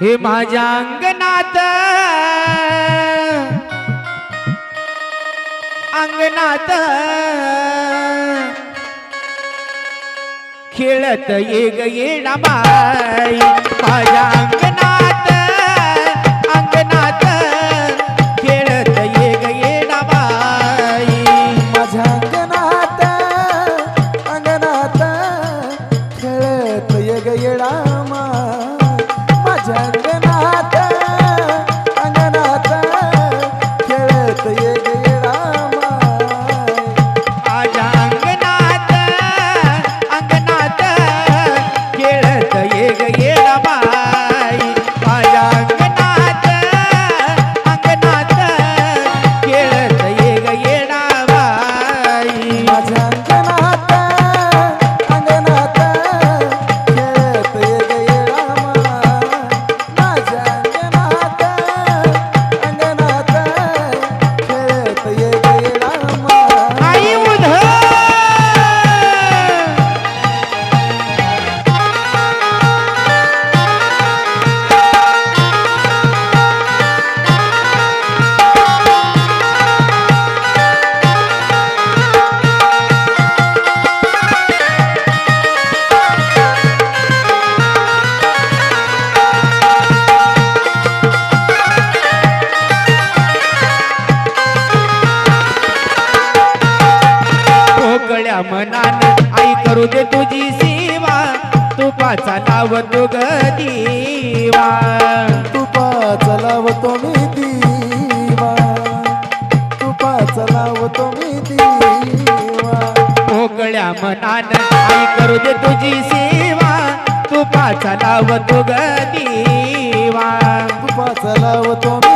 हे माझ्या अंगणात. अंगणात. खेळत ये ग ये बाई माझ्या अंगणात. मनान आई करू दे तुझी सेवा. तुपाचा लाव तू ग दिवा. तुपाचा लावतो मी दिवा. तुपाचा लावतो मी दिवा. पोकळ्या मनान आई करू दे तुझी सेवा. तुपाचा लाव तू ग दिवा. तुपाचा लावतो मी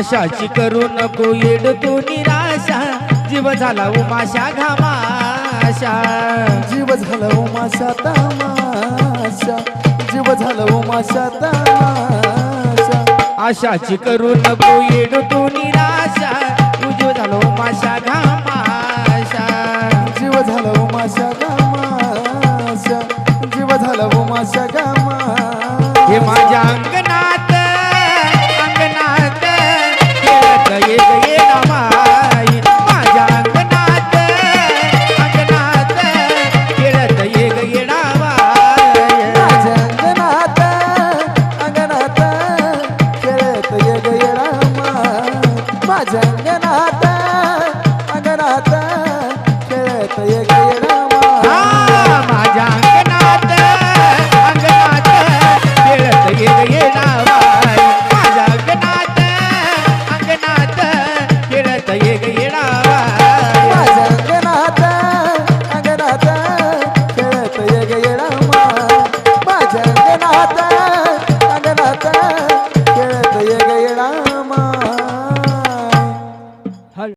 आशाची करू नको येड तू निराशा. जीव झाला उमाशा घामाशा. जीव झालं उमाशा तमाशा. जीव झालं उमाशा तमाशा. आशाची करू नको येड तू निराशा. तुझो झालो उमाशा घामाशा. Yeah. llegar.